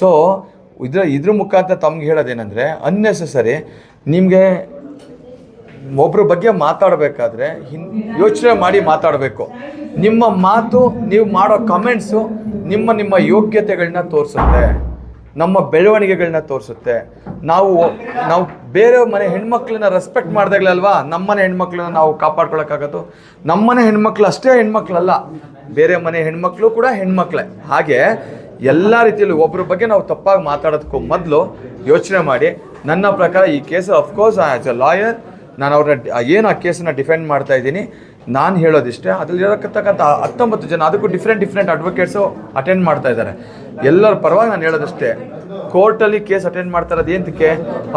So ಇದ್ರ ಇದ್ರ ಮುಖಾಂತರ ತಮ್ಗೆ ಹೇಳೋದೇನೆಂದರೆ ಅನ್ನೆಸೆಸರಿ ನಿಮಗೆ ಒಬ್ಬರ ಬಗ್ಗೆ ಮಾತಾಡಬೇಕಾದ್ರೆ ಹಿನ್ ಯೋಚನೆ ಮಾಡಿ ಮಾತಾಡಬೇಕು. ನಿಮ್ಮ ಮಾತು ನೀವು ಮಾಡೋ ಕಮೆಂಟ್ಸು ನಿಮ್ಮ ನಿಮ್ಮ ಯೋಗ್ಯತೆಗಳನ್ನ ತೋರಿಸುತ್ತೆ. ನಮ್ಮ ಬೆಳವಣಿಗೆಗಳನ್ನ ತೋರಿಸುತ್ತೆ. ನಾವು ನಾವು ಬೇರೆ ಮನೆ ಹೆಣ್ಮಕ್ಳನ್ನ ರೆಸ್ಪೆಕ್ಟ್ ನಮ್ಮ ನಮ್ಮನೆ ಹೆಣ್ಮಕ್ಳನ್ನ ನಾವು ಕಾಪಾಡ್ಕೊಳಕ್ಕಾಗತ್ತು? ನಮ್ಮನೆ ಹೆಣ್ಮಕ್ಳು ಅಷ್ಟೇ ಹೆಣ್ಮಕ್ಳಲ್ಲ. ಬೇರೆ ಮನೆ ಹೆಣ್ಮಕ್ಳು ಕೂಡ ಹೆಣ್ಮಕ್ಳೇ. ಹಾಗೆ ಎಲ್ಲ ರೀತಿಯಲ್ಲೂ ಒಬ್ಬರ ಬಗ್ಗೆ ನಾವು ತಪ್ಪಾಗಿ ಮಾತಾಡೋದಕ್ಕೂ ಮೊದಲು ಯೋಚನೆ ಮಾಡಿ. ನನ್ನ ಪ್ರಕಾರ ಈ case of course as a lawyer ನಾನು ಅವ್ರನ್ನ ಏನು ಆ ಕೇಸನ್ನ ಡಿಫೆಂಡ್ ಮಾಡ್ತಾ ಇದ್ದೀನಿ. ನಾನು ಹೇಳೋದಿಷ್ಟೇ, ಅದ್ರಲ್ಲಿ ಇರತಕ್ಕಂಥ ಹತ್ತೊಂಬತ್ತು ಜನ, ಅದಕ್ಕೂ ಡಿಫ್ರೆಂಟ್ ಡಿಫ್ರೆಂಟ್ ಅಡ್ವೊಕೇಟ್ಸು ಅಟೆಂಡ್ ಮಾಡ್ತಾ ಇದ್ದಾರೆ. ಎಲ್ಲರ ಪರವಾಗಿ ನಾನು ಹೇಳೋದಷ್ಟೇ ಕೋರ್ಟಲ್ಲಿ ಕೇಸ್ ಅಟೆಂಡ್ ಮಾಡ್ತಾ ಇರೋದು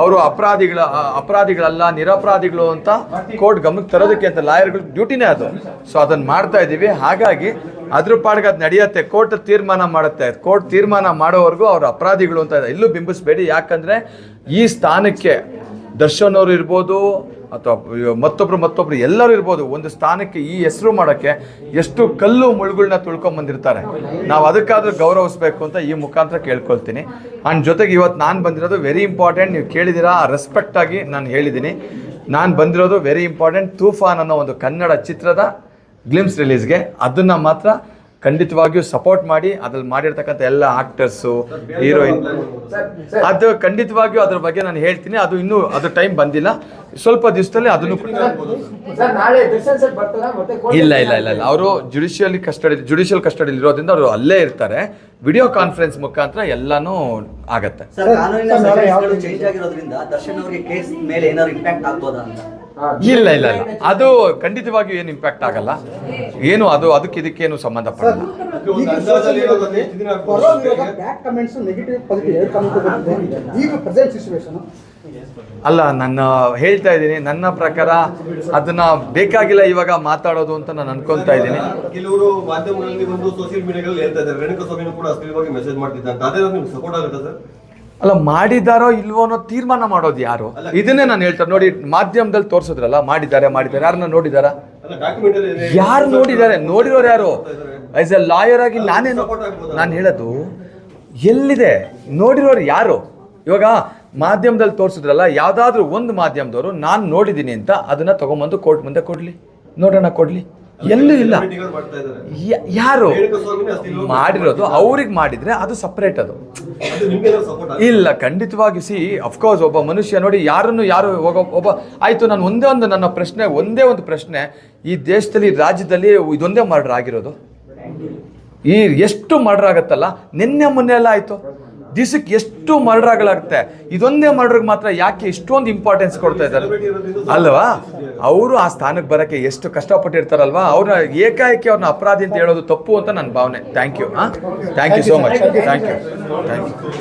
ಅವರು ಅಪರಾಧಿಗಳ ಅಪರಾಧಿಗಳಲ್ಲ, ನಿರಪರಾಧಿಗಳು ಅಂತ ಕೋರ್ಟ್ ಗಮನಕ್ಕೆ ತರೋದಕ್ಕೆ ಅಂತ ಲಾಯರ್ಗಳ ಡ್ಯೂಟಿನೇ ಅದು. ಸೊ ಅದನ್ನು ಮಾಡ್ತಾ ಇದ್ದೀವಿ ಹಾಗಾಗಿ ಅದ್ರ ಪಾಡ್ಗೆ ಅದು ನಡೆಯುತ್ತೆ. ಕೋರ್ಟ್ ತೀರ್ಮಾನ ಮಾಡುತ್ತೆ. ಕೋರ್ಟ್ ತೀರ್ಮಾನ ಮಾಡೋವರೆಗೂ ಅವ್ರ ಅಪರಾಧಿಗಳು ಅಂತ ಎಲ್ಲೂ ಬಿಂಬಿಸಬೇಡಿ. ಯಾಕಂದರೆ ಈ ಸ್ಥಾನಕ್ಕೆ ದರ್ಶನ್ ಅವರು ಇರ್ಬೋದು, ಅಥವಾ ಮತ್ತೊಬ್ರು ಮತ್ತೊಬ್ರು ಎಲ್ಲರೂ ಇರ್ಬೋದು. ಒಂದು ಸ್ಥಾನಕ್ಕೆ ಈ ಹೆಸರು ಮಾಡೋಕ್ಕೆ ಎಷ್ಟು ಕಲ್ಲು ಮುಳುಗಳನ್ನ ತುಳ್ಕೊಂಡ್ ಬಂದಿರ್ತಾರೆ. ನಾವು ಅದಕ್ಕಾದ್ರೂ ಗೌರವಿಸ್ಬೇಕು ಅಂತ ಈ ಮುಖಾಂತರ ಕೇಳ್ಕೊಳ್ತೀನಿ. ಆ್ಯಂಡ್ ಜೊತೆಗೆ ಇವತ್ತು ನಾನು ಬಂದಿರೋದು ವೆರಿ ಇಂಪಾರ್ಟೆಂಟ್ ನೀವು ಕೇಳಿದಿರಾ? ರೆಸ್ಪೆಕ್ಟಾಗಿ ನಾನು ಹೇಳಿದ್ದೀನಿ. ನಾನು ಬಂದಿರೋದು ವೆರಿ ಇಂಪಾರ್ಟೆಂಟ್ ತೂಫಾನ್ ಅನ್ನೋ ಒಂದು ಕನ್ನಡ ಚಿತ್ರದ ಗ್ಲಿಮ್ಸ್ ರಿಲೀಸ್ಗೆ ಅದನ್ನು ಮಾತ್ರ ಖಂಡಿತವಾಗಿಯೂ ಸಪೋರ್ಟ್ ಮಾಡಿ ಅದ್ರಲ್ಲಿ ಮಾಡಿರ್ತಕ್ಕಂಥ ಎಲ್ಲ ಆಕ್ಟರ್ಸು ಹೀರೋಯಿನ್ ಅದು ಖಂಡಿತವಾಗಿಯೂ ಅದ್ರ ಬಗ್ಗೆ ನಾನು ಹೇಳ್ತೀನಿ. ಅದು ಇನ್ನೂ ಅದು ಟೈಮ್ ಬಂದಿಲ್ಲ. ಸ್ವಲ್ಪ ದಿವಸದಲ್ಲಿ ಅದನ್ನು ಕೂಡ ಸರ್ ನಾಳೆ ದರ್ಶನ್ ಸರ್ ಬರ್ತಾರಾ ಮತ್ತೆ ಇಲ್ಲ ಇಲ್ಲ ಇಲ್ಲ ಇಲ್ಲ. ಅವರು ಜುಡಿಷಿಯಲಿ ಕಸ್ಟಡಿ ಜುಡಿಷಿಯಲ್ ಕಸ್ಟಡಿಲಿ ಇರೋದ್ರಿಂದ ಅವರು ಅಲ್ಲೇ ಇರ್ತಾರೆ. ವಿಡಿಯೋ ಕಾನ್ಫರೆನ್ಸ್ ಮುಖಾಂತರ ಎಲ್ಲಾನು ಆಗತ್ತೆ. ಇಲ್ಲ ಇಲ್ಲ ಇಲ್ಲ. ಅದು ಖಂಡಿತವಾಗಿಯೂ ಏನು ಇಂಪ್ಯಾಕ್ಟ್ ಆಗಲ್ಲ. ಏನು ಅದು ಅದಕ್ಕೆ ಇದಕ್ಕೇನು ಸಂಬಂಧ ಪಡಲ್ಲ. ಈಗ ಪರ ವಿರೋಧ ಬ್ಯಾಕ್ ಕಮೆಂಟ್ಸ್ ನೆಗೆಟಿವ್ ಪಾಸಿಟಿವ್ ಎರಡು ಈಗ ಪ್ರೆಸೆಂಟ್ ಸಿಚುವೇಶನ್ ಅಲ್ಲ ನನ್ನ ಹೇಳ್ತಾ ಇದ್ದೀನಿ ನನ್ನ ಪ್ರಕಾರ ಅದನ್ನ ಬೇಕಾಗಿಲ್ಲ ಇವಾಗ ಮಾತಾಡೋದು ಅಂತ ನಾನು ಅನ್ಕೊಂತಾ ಇದ್ದೀನಿ. ಕೆಲವರು ಮಾಧ್ಯಮಗಳಲ್ಲಿ ಒಂದು ಸೋಷಿಯಲ್ ಮೀಡಿಯಾಗಳಲ್ಲಿ ಹೇಳ್ತಾ ಇದ್ದಾರೆ. ರೇಣುಕಾ ಸ್ವಾಮಿನೂ ಕೂಡ ಅಶ್ಲೀಲವಾಗಿ ಮೆಸೇಜ್ ಮಾಡ್ತಿದ್ದ ಅಂತ. ಅದೇ ನಿಮ್ಗೆ ಸಪೋರ್ಟ್ ಆಗುತ್ತೆ ಸರ್. ಅಲ್ಲ ಮಾಡಿದಾರೋ ಇಲ್ವೋ ಅನ್ನೋ ತೀರ್ಮಾನ ಮಾಡೋದು ಯಾರು? ಇದನ್ನೇ ನಾನು ಹೇಳ್ತಾರೆ ನೋಡಿ ಮಾಧ್ಯಮದಲ್ಲಿ ತೋರಿಸಿದ್ರಲ್ಲ ಮಾಡಿದ್ದಾರೆ ಮಾಡಿದ್ದಾರೆ ಯಾರನ್ನ ನೋಡಿದಾರ? ಯಾರು ನೋಡಿದ್ದಾರೆ ನೋಡಿರೋರು ಯಾರು? ಆಸ್ ಎ ಲಾಯರ್ ಆಗಿ ನಾನೇನು ನಾನು ಹೇಳೋದು ಎಲ್ಲಿದೆ? ನೋಡಿರೋರು ಯಾರು? ಇವಾಗ ಮಾಧ್ಯಮದಲ್ಲಿ ತೋರಿಸಿದ್ರಲ್ಲ ಯಾವುದಾದ್ರೂ ಒಂದು ಮಾಧ್ಯಮದವರು ನಾನು ನೋಡಿದ್ದೀನಿ ಅಂತ ಅದನ್ನು ತೊಗೊಂಬಂದು ಕೋರ್ಟ್ ಮುಂದೆ ಕೊಡಲಿ. ನೋಡೋಣ ಕೊಡ್ಲಿ. ಎಲ್ಲೂ ಇಲ್ಲ. ಯಾರು? ಮಾಡಿರೋದು ಅವ್ರಿಗೆ ಮಾಡಿದ್ರೆ ಅದು ಸಪ್ರೇಟ್ ಅದು. ಇಲ್ಲ ಖಂಡಿತವಾಗಿ ಸಿ ಅಫ್ಕೋರ್ಸ್ ಒಬ್ಬ ಮನುಷ್ಯ ನೋಡಿ ಯಾರನ್ನು ಯಾರು ಒಬ್ಬ ಆಯಿತು ನಾನು ಒಂದೇ ಒಂದು ನನ್ನ ಪ್ರಶ್ನೆ ಒಂದೇ ಒಂದು ಪ್ರಶ್ನೆ ಈ ದೇಶದಲ್ಲಿ ರಾಜ್ಯದಲ್ಲಿ ಇದೊಂದೇ ಮರ್ಡರ್ ಆಗಿರೋದು? ಈ ಎಷ್ಟು ಮರ್ಡರ್ ಆಗತ್ತಲ್ಲ? ನಿನ್ನೆ ಮೊನ್ನೆ ಎಲ್ಲ ಆಯಿತು. ದಿವಸಕ್ಕೆ ಎಷ್ಟು ಮರ್ಡ್ರಾಗಳಾಗುತ್ತೆ. ಇದೊಂದೇ ಮರ್ಡ್ರಿಗೆ ಮಾತ್ರ ಯಾಕೆ ಇಷ್ಟೊಂದು ಇಂಪಾರ್ಟೆನ್ಸ್ ಕೊಡ್ತಾ ಇದ್ದಾರೆ? ಅಲ್ವಾ? ಅವರು ಆ ಸ್ಥಾನಕ್ಕೆ ಬರೋಕ್ಕೆ ಎಷ್ಟು ಕಷ್ಟಪಟ್ಟಿರ್ತಾರಲ್ವಾ? ಅವ್ರ ಏಕಾಏಕಿ ಅವ್ರನ್ನ ಅಪರಾಧಿ ಅಂತ ಹೇಳೋದು ತಪ್ಪು ಅಂತ ನನ್ನ ಭಾವನೆ. ಥ್ಯಾಂಕ್ ಯು ಹಾಂ? Thank you so much thank you thank you